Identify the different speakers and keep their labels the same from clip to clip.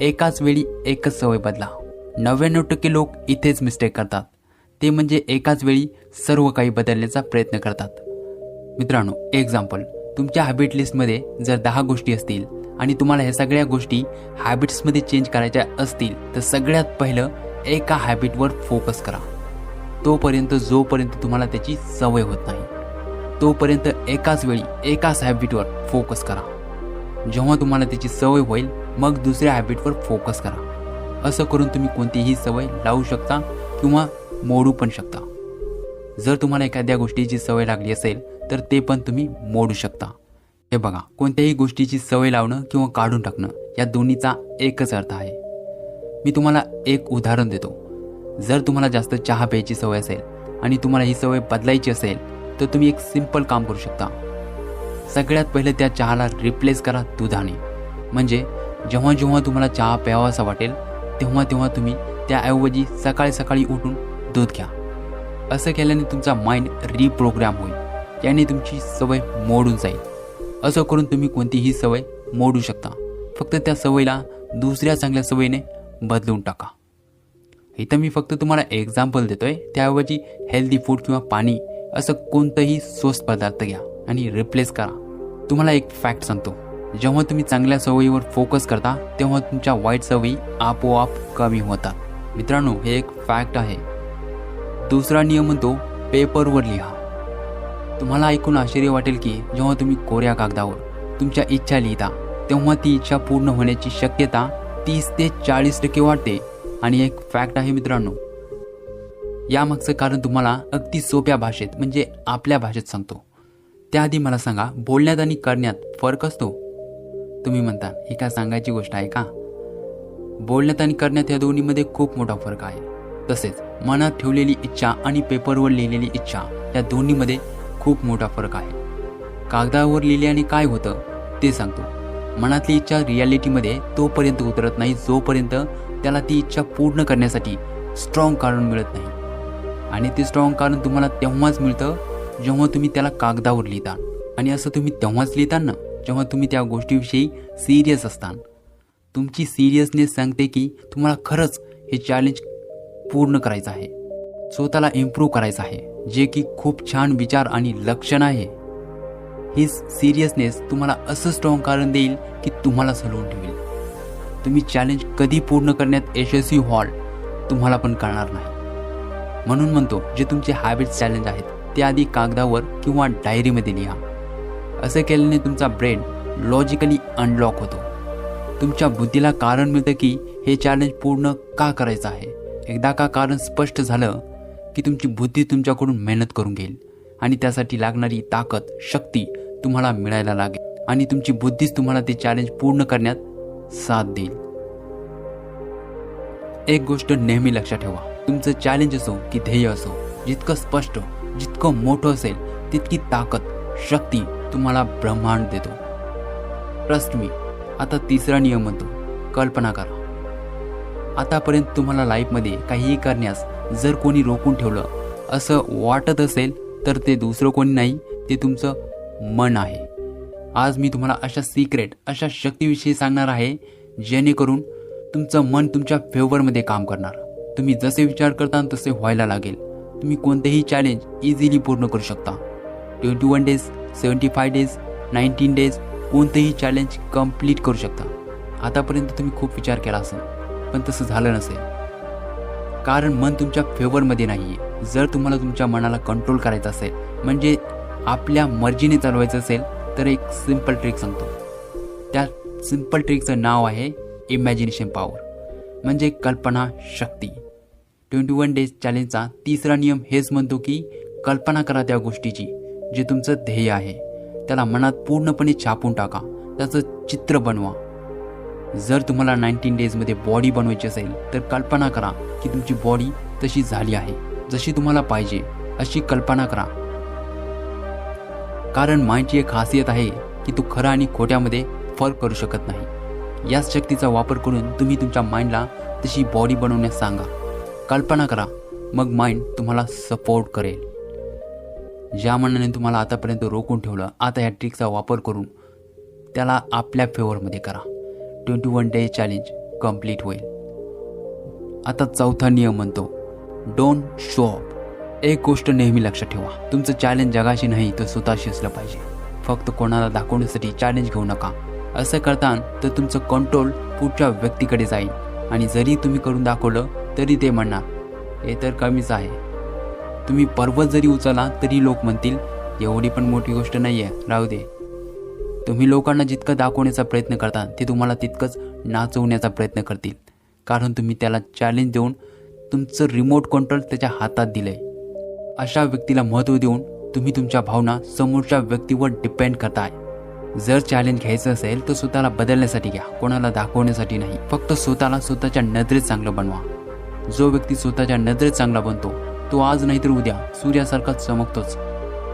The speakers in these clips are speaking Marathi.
Speaker 1: एकाच वेळी एकच सवय बदला. नव्याण्णव टक्के लोक इथेच मिस्टेक करतात. ते म्हणजे एकाच वेळी सर्व काही बदलण्याचा प्रयत्न करतात. मित्रांनो एक्झाम्पल तुमच्या हॅबिट लिस्टमध्ये जर दहा गोष्टी असतील आणि तुम्हाला ह्या सगळ्या गोष्टी हॅबिट्समध्ये चेंज करायच्या असतील तर सगळ्यात पहिलं एका हॅबिटवर फोकस करा. तोपर्यंत जोपर्यंत तुम्हाला त्याची सवय होत नाही तोपर्यंत एकाच वेळी एकाच हॅबिटवर फोकस करा. जेव्हा तुम्हाला त्याची सवय होईल मग दुसऱ्या हॅबिटवर फोकस करा. असं करून तुम्ही कोणतीही सवय लावू शकता किंवा मोडू पण शकता. जर तुम्हाला एखाद्या गोष्टीची सवय लागली असेल तर ते पण तुम्ही मोडू शकता. हे बघा कोणत्याही गोष्टीची सवय लावणं किंवा काढून टाकणं या दोन्हीचा एकच अर्थ आहे. मी तुम्हाला एक उदाहरण देतो. जर तुम्हाला जास्त चहा प्यायची सवय असेल आणि तुम्हाला ही सवय बदलायची असेल तर तुम्ही एक सिंपल काम करू शकता. सगळ्यात पहिले त्या चहाला रिप्लेस करा दुधाने. म्हणजे जेव्हा जेव्हा तुम्हाला चहा प्यावासा वाटेल तेव्हा तेव्हा तुम्ही त्याऐवजी सकाळी सकाळी उठून दूध घ्या. असं केल्याने तुमचा माइंड रिप्रोग्राम होईल. याने तुमची सवय मोडून जाईल. असं करून तुम्ही कोणतीही सवय मोडू शकता. फक्त त्या सवयीला दुसऱ्या चांगल्या सवयीने बदलून टाका. इथं मी फक्त तुम्हाला एक्झाम्पल देतोय. त्याऐवजी हेल्दी फूड किंवा पाणी असं कोणतंही स्वस्त पदार्थ घ्या आणि रिप्लेस करा. तुम्हाला एक फॅक्ट सांगतो. जेव्हा तुम्ही चांगल्या सवयीवर फोकस करता तेव्हा तुमच्या वाईट सवयी आपोआप कमी होतात. मित्रांनो हे एक फॅक्ट आहे. दुसरा नियम म्हणतो पेपरवर लिहा. तुम्हाला ऐकून आश्चर्य वाटेल की जेव्हा तुम्ही कोऱ्या कागदावर तुमच्या इच्छा लिहिता तेव्हा ती इच्छा पूर्ण होण्याची शक्यता तीस ते चाळीस टक्के वाढते आणि एक फॅक्ट आहे मित्रांनो यामागचं कारण तुम्हाला अगदी सोप्या भाषेत म्हणजे आपल्या भाषेत सांगतो. त्याआधी मला सांगा बोलण्यात आणि करण्यात फरक असतो? तुम्ही म्हणता ही काय सांगायची गोष्ट आहे का? बोलण्यात आणि करण्यात या दोन्हीमध्ये खूप मोठा फरक आहे. तसेच मनात ठेवलेली इच्छा आणि पेपरवर लिहिलेली इच्छा या दोन्हीमध्ये खूप मोठा फरक आहे. कागदावर लिहिल्याने काय होतं ते सांगतो. मनातली इच्छा रियालिटीमध्ये तोपर्यंत उतरत नाही जोपर्यंत त्याला ती इच्छा पूर्ण करण्यासाठी स्ट्रॉंग कारण मिळत नाही. आणि ते स्ट्रॉंग कारण तुम्हाला तेव्हाच मिळतं जेव्हा तुम्ही त्याला कागदावर लिहिता. आणि असं तुम्ही तेव्हाच लिहिता ना? जेव्हा तुम्ही त्या गोष्टीविषयी सिरियस असतान. तुमची सिरियसनेस सांगते की तुम्हाला खरंच हे चॅलेंज पूर्ण करायचं आहे. स्वतःला इम्प्रूव्ह करायचं आहे. जे की खूप छान विचार आणि लक्षण आहे. ही सिरियसनेस तुम्हाला असं स्ट्रॉंग कारण देईल की तुम्हाला सलवून ठेवेल. तुम्ही चॅलेंज कधी पूर्ण करण्यात यशस्वी व्हाल तुम्हाला पण कळणार नाही. म्हणून म्हणतो जे तुमचे हॅबिट चॅलेंज आहेत ते आधी कागदावर किंवा डायरीमध्ये लिहा. असे केल्याने तुमचा ब्रेन लॉजिकली अनलॉक होतो. तुमच्या बुद्धीला कारण मिळतं की हे चॅलेंज पूर्ण का करायचं आहे? एकदा का कारण स्पष्ट झालं की तुमची बुद्धी तुमच्याकडून मेहनत करून घेईल आणि त्यासाठी लागणारी ताकद शक्ती तुम्हाला मिळायला लागेल आणि तुमची बुद्धीच तुम्हाला ते चॅलेंज पूर्ण करण्यात साथ देईल. एक गोष्ट नेहमी लक्षात ठेवा. तुमचं चॅलेंज असो की ध्येय असो जितकं स्पष्ट जितकं मोठं असेल तितकी ताकद शक्ती तुम्हाला ब्रह्मांड देतो. ट्रस्ट मी आता तिसरा नियम म्हणतो कल्पना करा. आतापर्यंत तुम्हाला लाईफमध्ये काहीही करण्यास जर कोणी रोखून ठेवलं असं वाटत असेल तर ते दुसरं कोणी नाही ते तुमचं मन आहे. आज मी तुम्हाला अशा सिक्रेट अशा शक्तीविषयी सांगणार आहे जेणेकरून तुमचं मन तुमच्या फेवरमध्ये काम करणार. तुम्ही जसे विचार करता तसे व्हायला लागेल. तुम्ही कोणतेही चॅलेंज इझिली पूर्ण करू शकता. Twenty one days seventy five days nineteen days कोणतंही चॅलेंज कंप्लीट करू शकता. आतापर्यंत तुम्ही खूप विचार केला असेल पण तसं झालं नसेल. कारण मन तुमच्या फेवरमध्ये नाही आहे जर तुम्हाला तुमच्या मनाला कंट्रोल करायचं असेल म्हणजे आपल्या मर्जीने चालवायचं असेल तर एक सिंपल ट्रिक सांगतो. त्या सिंपल ट्रिकचं नाव आहे इमॅजिनेशन पॉवर म्हणजे कल्पना शक्ती. ट्वेंटी वन डेज चॅलेंजचा तिसरा नियम हेच म्हणतो की कल्पना करा त्या गोष्टीची. जे तुमचं ध्येय आहे त्याला मनात पूर्णपणे छापून टाका त्याचं चित्र बनवा. जर तुम्हाला नाईन्टीन डेजमध्ये बॉडी बनवायची असेल तर कल्पना करा की तुमची बॉडी तशी झाली आहे जशी तुम्हाला पाहिजे अशी कल्पना करा. कारण माइंडची एक खासियत आहे की तू खरा आणि खोट्यामध्ये फरक करू शकत नाही. याच शक्तीचा वापर करून तुम्ही तुमच्या माइंडला तशी बॉडी बनवण्यास सांगा. कल्पना करा मग माइंड तुम्हाला सपोर्ट करेल. ज्या मनाने तुम्हाला आतापर्यंत रोखून ठेवलं आता या ट्रिकचा वापर करून त्याला आपल्या फेवरमध्ये करा. Twenty one day challenge complete होईल. आता चौथा नियम म्हणतो डोंट शो अप एक गोष्ट नेहमी लक्षात ठेवा तुमचं चॅलेंज जगाशी नाही तर स्वतःशी असलं पाहिजे. फक्त कोणाला दाखवण्यासाठी चॅलेंज घेऊ नका. असं करताना तर तुमचं कंट्रोल पुढच्या व्यक्तीकडे जाईल. आणि जरी तुम्ही करून दाखवलं तरी ते म्हणणार हे तर कमीच आहे. तुम्ही पर्वत जरी उचला तरी लोक म्हणतील एवढी पण मोठी गोष्ट नाही आहे राहू दे. तुम्ही लोकांना जितकं दाखवण्याचा प्रयत्न करता ते तुम्हाला तितकंच नाचवण्याचा प्रयत्न करतील. कारण तुम्ही त्याला चॅलेंज देऊन तुमचं रिमोट कंट्रोल त्याच्या हातात दिलं आहे अशा व्यक्तीला महत्त्व देऊन तुम्ही तुमच्या भावना समोरच्या व्यक्तीवर डिपेंड करताय. जर चॅलेंज घ्यायचं असेल तर स्वतःला बदलण्यासाठी घ्या. कोणाला दाखवण्यासाठी नाही. फक्त स्वतःला स्वतःच्या नजरेत चांगलं बनवा. जो व्यक्ती स्वतःच्या नजरेत चांगला बनतो तो आज नाहीतर उद्या. सूर्यासारखा चमकतोच.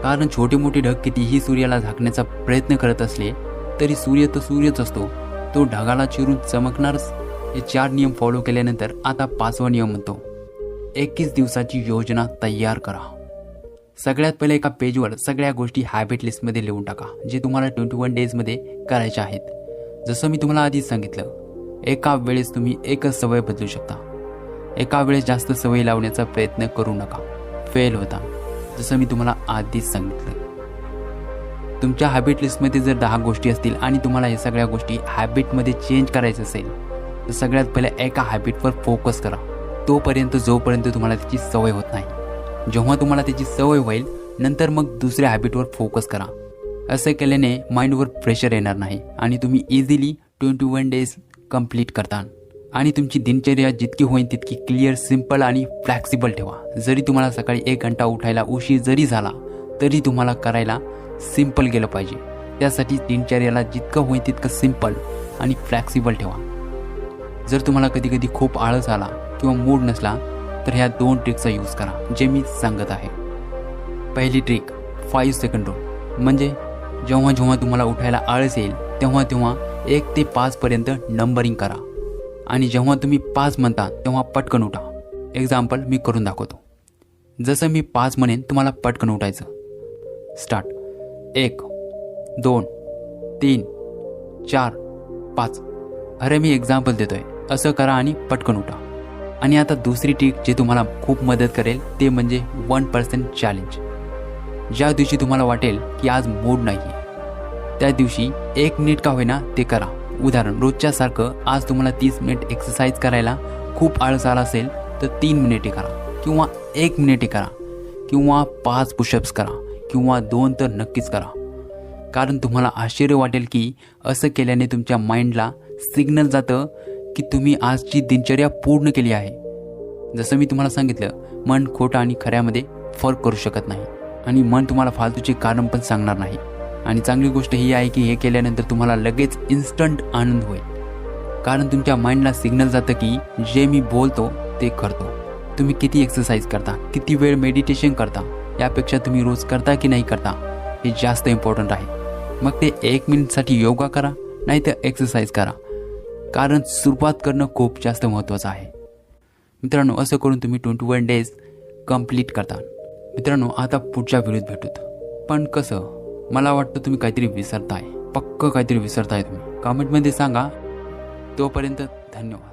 Speaker 1: कारण छोटे मोठे ढग कितीही सूर्याला झाकण्याचा प्रयत्न करत असले तरी सूर्य तर सूर्यच असतो. तो ढगाला चिरून चमकणारच. हे चार नियम फॉलो केल्यानंतर आता पाचवा नियम म्हणतो. एकवीस दिवसाची योजना तयार करा. सगळ्यात पहिले एका पेजवर सगळ्या गोष्टी हॅबिट लिस्टमध्ये लिहून टाका जे तुम्हाला ट्वेंटी वन डेजमध्ये करायच्या आहेत. जसं मी तुम्हाला आधीच सांगितलं एका वेळेस तुम्ही एकच सवय बदलू शकता. एका वेळेस जास्त सवयी लावण्याचा प्रयत्न करू नका. फेल होता. जसं मी तुम्हाला आधीच सांगितलं तुमच्या हॅबिट लिस्टमध्ये जर दहा गोष्टी असतील आणि तुम्हाला या सगळ्या गोष्टी हॅबिटमध्ये चेंज करायचं असेल तर सगळ्यात पहिले एका हॅबिटवर फोकस करा. तोपर्यंत जोपर्यंत तुम्हाला त्याची सवय होत नाही. जेव्हा तुम्हाला त्याची सवय होईल नंतर मग दुसऱ्या हॅबिटवर फोकस करा. असं केल्याने माइंडवर प्रेशर येणार नाही आणि तुम्ही easily twenty one days complete करता. आणि तुमची दिनचर्या जितकी होईल तितकी क्लिअर सिंपल आणि फ्लॅक्सिबल ठेवा. जरी तुम्हाला सकाळी एक घंटा उठायला उशीर जरी झाला तरी तुम्हाला करायला सिंपल गेलं पाहिजे. त्यासाठी दिनचर्याला जितकं होईल तितकं सिंपल आणि फ्लॅक्सिबल ठेवा. जर तुम्हाला कधी कधी खूप आळस आला किंवा मूड नसला तर ह्या दोन ट्रिकचा यूज करा जे मी सांगत आहे. पहिली ट्रिक फाईव्ह सेकंड रूल म्हणजे जेव्हा जेव्हा तुम्हाला उठायला आळस येईल तेव्हा तेव्हा एक ते पाचपर्यंत नंबरिंग करा. आणि जेव्हा तुम्ही पाच म्हणता तेव्हा पटकन उठा. एक्झाम्पल मी करून दाखवतो. जसं मी पाच म्हणेन तुम्हाला पटकन उठायचं. स्टार्ट एक दोन तीन चार पाच. अरे मी एक्झाम्पल देतोय. असं करा आणि पटकन उठा. आणि आता दुसरी ट्रिक जे तुम्हाला खूप मदत करेल ते म्हणजे वन पर्सेंट चॅलेंज ज्या दिवशी तुम्हाला वाटेल की आज मूड नाही आहे त्या दिवशी एक मिनिट का होईना ते करा. उदाहरण रोजच्यासारखं आज तुम्हाला तीस मिनिट एक्सरसाइज करायला खूप आळस आला असेल तर तीन मिनिटे करा. किंवा एक मिनिटे करा. किंवा पाच पुशअप्स करा. किंवा दोन तर नक्कीच करा. कारण तुम्हाला आश्चर्य वाटेल की असं केल्याने तुमच्या माइंडला सिग्नल जातं की तुम्ही आजची दिनचर्या पूर्ण केली आहे. जसं मी तुम्हाला सांगितलं मन खोटं आणि खऱ्यामध्ये फरक करू शकत नाही. आणि मन तुम्हाला फालतूचे कारण पण सांगणार नाही. आणि चांगली गोष्ट ही आहे की हे केल्यानंतर तुम्हाला लगेच इन्स्टंट आनंद होईल. कारण तुमच्या माइंडला सिग्नल जातं की जे मी बोलतो ते करतो. तुम्ही किती एक्सरसाइज करता किती वेळ मेडिटेशन करता यापेक्षा तुम्ही रोज करता की नाही करता हे जास्त इम्पॉर्टंट आहे. मग ते एक मिनिटसाठी योगा करा नाही तर एक्सरसाइज करा. कारण सुरुवात करणं खूप जास्त महत्त्वाचं आहे. मित्रांनो असं करून तुम्ही ट्वेंटी वन डेज कंप्लीट करता. मित्रांनो आता पुढच्या व्हिडिओत भेटूत. पण कसं? मला वाटतं तुम्ही काहीतरी विसरताय. पक्क काहीतरी विसरताय तुम्ही. कमेंटमध्ये सांगा. तोपर्यंत धन्यवाद.